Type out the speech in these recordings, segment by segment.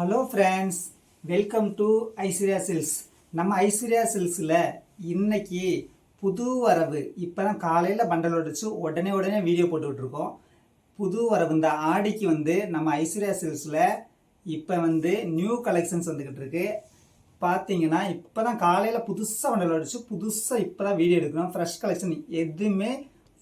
Hello friends welcome to Aishwarya silks நம்ம ஐஸ்வர்யா சில்ஸில் இன்னைக்கு புது வரவு. இப்போ தான் காலையில் பண்டல் உடச்சு உடனே உடனே வீடியோ போட்டுக்கிட்டு இருக்கோம் புது வரவு. இந்த ஆடிக்கு வந்து நம்ம ஐஸ்வர்யா சில்ஸில் இப்போ வந்து நியூ கலெக்ஷன்ஸ் வந்துக்கிட்டு இருக்கு பார்த்தீங்கன்னா இப்போ தான் காலையில் புதுசாக பண்டல் உடச்சு புதுசாக இப்போ தான் வீடியோ எடுக்கிறோம். ஃப்ரெஷ் கலெக்ஷன் எதுவுமே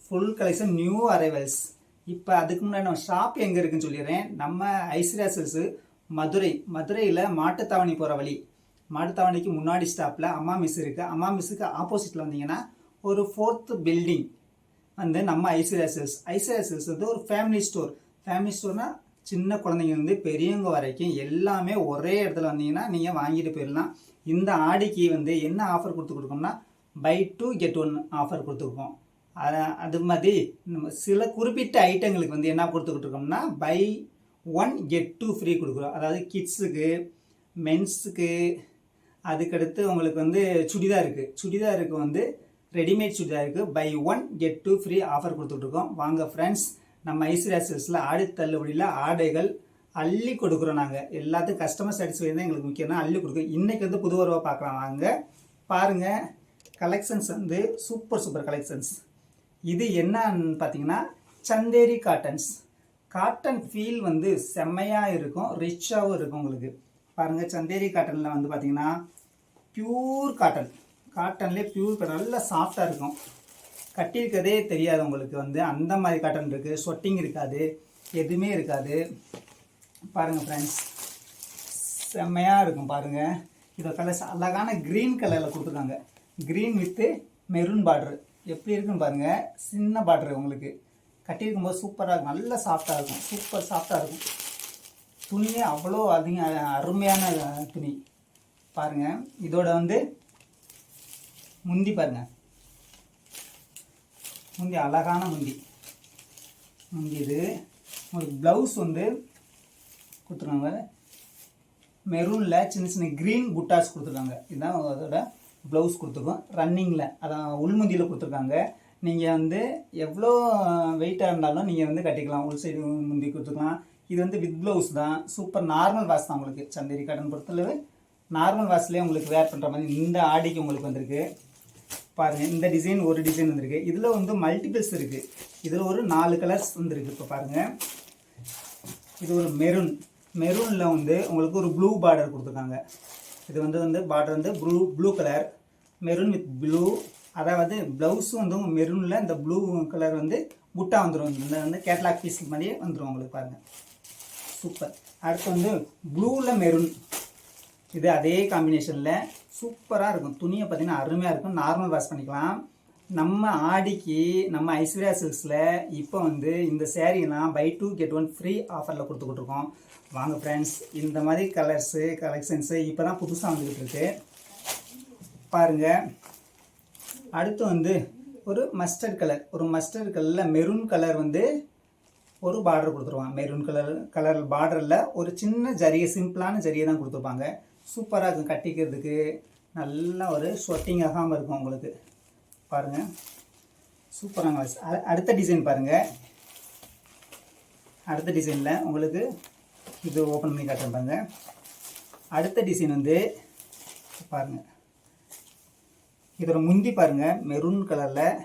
ஃபுல் கலெக்ஷன் நியூ அரைவல்ஸ் இப்போ அதுக்கு முன்னாடி நம்ம ஷாப் எங்கே இருக்குன்னு சொல்லிடுறேன். நம்ம ஐஸ்வர்யா சில்ஸு மதுரை. மதுரையில் மாட்டுத்தாவணி போகிற வழி. மாட்டுத்தாவணிக்கு முன்னாடி ஸ்டாப்பில் அம்மா மிஸ் இருக்குது அம்மா மிஸ்ஸுக்கு ஆப்போசிட்டில் வந்தீங்கன்னா ஒரு ஃபோர்த்து பில்டிங் வந்து நம்ம ஐஸ்வர்யா சில்ஸ் வந்து ஒரு ஃபேமிலி ஸ்டோர் ஃபேமிலி ஸ்டோர்னால் சின்ன குழந்தைங்கலேருந்து பெரியவங்க வரைக்கும் எல்லாமே ஒரே இடத்துல வந்தீங்கன்னா நீங்கள் வாங்கிட்டு போயிடலாம். இந்த ஆடிக்கு வந்து என்ன ஆஃபர் கொடுத்து கொடுக்கோம்னா buy two get one offer கொடுத்துருக்கோம். அது மாதிரி நம்ம சில குறிப்பிட்ட ஐட்டங்களுக்கு வந்து என்ன கொடுத்துக்கிட்டு இருக்கோம்னா buy one get two free கொடுக்குறோம். அதாவது கிட்ஸுக்கு மென்ஸுக்கு அதுக்கடுத்து உங்களுக்கு வந்து சுடிதாருக்கு. சுடிதாருக்கு வந்து readymade சுடிதாருக்கு. Buy one get two free offer கொடுத்துட்ருக்கோம். வாங்க ஃப்ரெண்ட்ஸ் நம்ம ஐஸ்வர்யா சில்ஸில் ஆடி தள்ளுபடியில் ஆடைகள் அள்ளி கொடுக்குறோம் நாங்கள் எல்லாத்துக்கும் கஸ்டமர் சாட்டிஸ்ஃபை தான் எங்களுக்கு முக்கியம்னா அள்ளி கொடுக்குறோம். இன்றைக்கி வந்து புது வரவாக பார்க்கலாம். வாங்க பாருங்கள் கலெக்ஷன்ஸ் வந்து சூப்பர் சூப்பர் கலெக்ஷன்ஸ் இது என்னன்னு பார்த்தீங்கன்னா சந்தேரி காட்டன்ஸ் காட்டன் ஃபீல் வந்து செம்மையாக இருக்கும் ரிச்சாகவும் இருக்கும் உங்களுக்கு. பாருங்கள் சந்தேரி காட்டனில் வந்து பார்த்தீங்கன்னா பியூர் காட்டன் காட்டன்லேயே பியூர் காட்டன் நல்லா சாஃப்டாக இருக்கும். கட்டியிருக்கதே தெரியாது உங்களுக்கு வந்து. அந்த மாதிரி காட்டன் இருக்குது சொட்டிங் இருக்காது. எதுவுமே இருக்காது. பாருங்கள் ஃப்ரெண்ட்ஸ் செம்மையாக இருக்கும் பாருங்கள் இதை கலர்ஸ் அழகான க்ரீன் கலரில் கொடுத்துருக்காங்க. க்ரீன் வித்து மெரூன் பார்டர் எப்படி இருக்குன்னு பாருங்கள் சின்ன பார்டர் உங்களுக்கு. கட்டியிருக்கும் போது சூப்பராக இருக்கும். நல்ல சாஃப்டாக இருக்கும். சூப்பர் சாஃப்டாக இருக்கும். துணியே அவ்வளோ அதிக அருமையான துணி. பாருங்கள் இதோட வந்து முந்தி பாருங்க. முந்தி அழகான முந்தி. முந்தி இது. உங்களுக்கு ப்ளவுஸ் வந்து கொடுத்துருக்காங்க. மெரூனில் சின்ன சின்ன க்ரீன் புட்டாஸ் கொடுத்துருக்காங்க. இதுதான் அதோட ப்ளவுஸ் கொடுத்துருக்கோம். ரன்னிங்கில் அதான் உள்முந்தியில் கொடுத்துருக்காங்க. நீங்கள் வந்து எவ்வளோ வெயிட்டாக இருந்தாலும் நீங்கள் வந்து கட்டிக்கலாம். உள் சைடு முந்தி கொடுத்துக்கலாம் இது வந்து வித் ப்ளவுஸ் தான். சூப்பர் நார்மல் வாஷ் தான் உங்களுக்கு. சந்தேரி காட்டன் பொறுத்தளவு நார்மல் வாஷ்லேயே உங்களுக்கு வேர் பண்ணுற மாதிரி இந்த ஆடிக்கு உங்களுக்கு வந்திருக்கு. பாருங்கள் இந்த டிசைன் ஒரு டிசைன் வந்திருக்கு. இதில் வந்து மல்டிபிள்ஸ் இருக்குது இதில் ஒரு நாலு கலர்ஸ் வந்துருக்கு. இப்போ பாருங்கள் இது ஒரு மெரூன் மெரூனில் வந்து உங்களுக்கு ஒரு ப்ளூ பார்டர் கொடுத்துருக்காங்க. இது வந்து வந்து பார்டர் வந்து blue blue colour maroon with blue அதாவது ப்ளவுஸும் வந்து மெரூனில் இந்த ப்ளூ கலர் வந்து புட்டா வந்துடும் இந்த வந்து கேட்லாக் பீஸ் மாதிரியே வந்துடும் உங்களுக்கு பாருங்கள் சூப்பர் அடுத்து வந்து ப்ளூவில் மெரூன் இது அதே காம்பினேஷனில் சூப்பராக இருக்கும். துணியை பார்த்திங்கன்னா அருமையாக இருக்கும். நார்மல் வாஷ் பண்ணிக்கலாம். நம்ம ஆடிக்கு நம்ம ஐஸ்வர்யா சில்க்ஸில் இப்போ வந்து இந்த சேரீலாம் buy two get one free ஆஃபரில் கொடுத்துக்கிட்டு இருக்கோம் வாங்க ஃப்ரெண்ட்ஸ் இந்த மாதிரி கலர்ஸு கலெக்ஷன்ஸு இப்போ தான் புதுசாக வந்துக்கிட்டு இருக்கு பாருங்கள் அடுத்து வந்து ஒரு மஸ்டர்ட் கலர் ஒரு மஸ்டர்ட் கலரில் மெரூன் கலர் வந்து ஒரு பார்டர் கொடுத்துருவாங்க. மெரூன் கலர் கலர் பார்டரில் ஒரு சின்ன ஜரியை சிம்பிளான ஜரியை தான் கொடுத்துருப்பாங்க. சூப்பராக இருக்கும். கட்டிக்கிறதுக்கு நல்ல ஒரு ஸ்வெட்டிங் ஆகாமல் இருக்கும் உங்களுக்கு. பாருங்கள் சூப்பரான அடுத்த டிசைன் பாருங்கள் அடுத்த டிசைனில் உங்களுக்கு இது ஓப்பன் பண்ணி காட்டுறேன் பாருங்கள் அடுத்த டிசைன் வந்து பாருங்கள் இதோட முந்தி பாருங்கள் மெரூன் கலரில்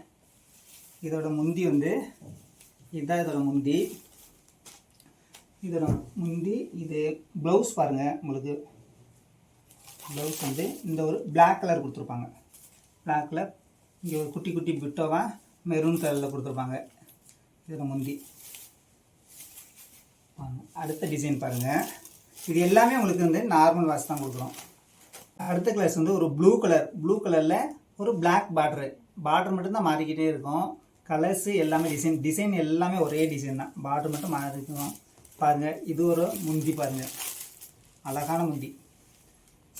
இதோட முந்தி வந்து இதுதான் இதோட முந்தி. இதோட முந்தி இது ப்ளவுஸ் பாருங்கள் உங்களுக்கு. ப்ளவுஸ் வந்து இந்த ஒரு பிளாக் கலர் கொடுத்துருப்பாங்க. பிளாக்கில் கலர் இங்கே ஒரு குட்டி குட்டி பிட்டோவாக மெரூன் கலரில் கொடுத்துருப்பாங்க. இதோட முந்தி. அடுத்த டிசைன் பாருங்கள் இது எல்லாமே உங்களுக்கு வந்து நார்மல் வாஷ் தான் கொடுக்குறோம். அடுத்த கிளாஸ் வந்து ஒரு ப்ளூ கலர் ப்ளூ கலரில் ஒரு பிளாக் பார்டரு பார்டர் மட்டும்தான் மாறிக்கிட்டே இருக்கும். கலர்ஸு எல்லாமே டிசைன் டிசைன் எல்லாமே ஒரே டிசைன் தான். பார்டர் மட்டும் மாறி இருக்கும் பாருங்கள் இது ஒரு முந்தி பாருங்கள் அழகான முந்தி.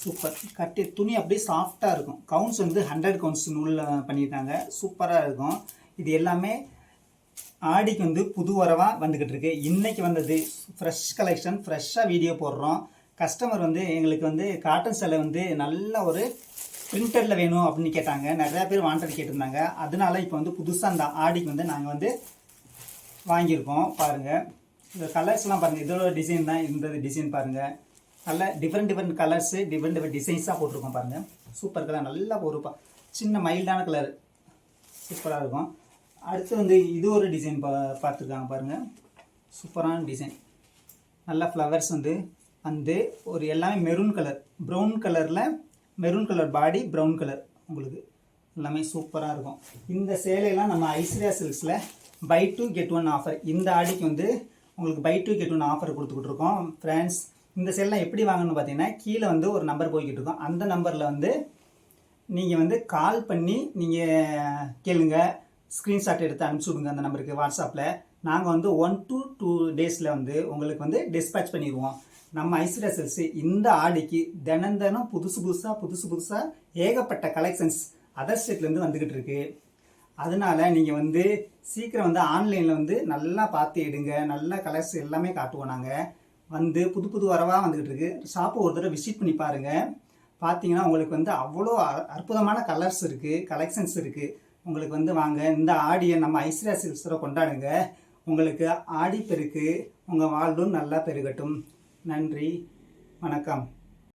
சூப்பர் கட்டி துணி அப்படியே சாஃப்டாக இருக்கும். கவுன்ஸ் வந்து ஹண்ட்ரட் கவுன்ஸ் நூலில் பண்ணியிருக்காங்க. சூப்பராக இருக்கும். இது எல்லாமே ஆடிக்கு வந்து புது வரவாக வந்துக்கிட்டு இருக்கு. இன்றைக்கி வந்தது ஃப்ரெஷ் கலெக்ஷன் ஃப்ரெஷ்ஷாக வீடியோ போடுறோம். கஸ்டமர் வந்து எங்களுக்கு வந்து காட்டன் சேலை வந்து நல்ல ஒரு பிரிண்டரில் வேணும் அப்படின்னு கேட்டாங்க. நிறையா பேர் வாண்டட் கேட்டிருந்தாங்க. அதனால இப்போ வந்து புதுசாக அந்த ஆடிக்கு வந்து நாங்கள் வந்து வாங்கியிருக்கோம். பாருங்கள் இந்த கலர்ஸ்லாம் பாருங்கள் இதோட டிசைன் தான் இந்த டிசைன் பாருங்கள் நல்ல different different colours different different டிசைன்ஸாக போட்டிருக்கோம் பாருங்கள் சூப்பர் கலர் நல்லா பொறுப்பா சின்ன மைல்டான கலர் சூப்பராக இருக்கும். அடுத்து வந்து இது ஒரு டிசைன் பா பார்த்துருக்காங்க பாருங்கள் சூப்பரான டிசைன் நல்ல ஃப்ளவர்ஸ் வந்து வந்து ஒரு எல்லாமே மெரூன் கலர் ப்ரௌன் கலரில் maroon colour body brown colour உங்களுக்கு எல்லாமே சூப்பராக இருக்கும். இந்த சேலையெல்லாம் நம்ம Aishwarya சில்க்ஸில் buy two get one offer இந்த ஆடிக்கு வந்து உங்களுக்கு buy two get one offer கொடுத்துக்கிட்டு இருக்கோம். ஃப்ரெண்ட்ஸ் இந்த சேலாம் எப்படி வாங்கணும்னு பார்த்தீங்கன்னா கீழே வந்து ஒரு நம்பர் போய்கிட்டு இருக்கோம். அந்த நம்பரில் வந்து நீங்கள் வந்து கால் பண்ணி நீங்கள் கேளுங்க. ஸ்க்ரீன்ஷாட் எடுத்து அனுப்பிச்சி விடுங்க அந்த நம்பருக்கு வாட்ஸ்அப்பில் நாங்கள் வந்து ஒன் டு டூ டேஸில் வந்து உங்களுக்கு வந்து டிஸ்பேச் பண்ணிடுவோம். நம்ம ஐஸ்வர்யா செல்ஸ் இந்த ஆடிக்கு தினம் தினம் புதுசு புதுசாக புதுசு புதுசாக ஏகப்பட்ட கலெக்ஷன்ஸ் அதர் ஸ்டேட்லேருந்து வந்துக்கிட்டு இருக்கு. அதனால நீங்கள் வந்து சீக்கிரம் வந்து ஆன்லைனில் வந்து நல்லா பார்த்து எடுங்க. நல்ல கலர்ஸ் எல்லாமே காட்டுவோம் நாங்கள் வந்து புது புது வரவாக வந்துக்கிட்டு இருக்கு. ஷாப்பை ஒரு தடவை விசிட் பண்ணி பாருங்கள் பார்த்தீங்கன்னா உங்களுக்கு வந்து அவ்வளோ அ- அற்புதமான கலர்ஸ் இருக்குது கலெக்ஷன்ஸ் இருக்குது உங்களுக்கு வந்து வாங்க. இந்த ஆடியை நம்ம ஐஸ்வர்யா சில்ஸரை கொண்டாடுங்க. உங்களுக்கு ஆடி பெருக்கு உங்கள் வாழ்வும் நல்லா பெருகட்டும். நன்றி. வணக்கம்.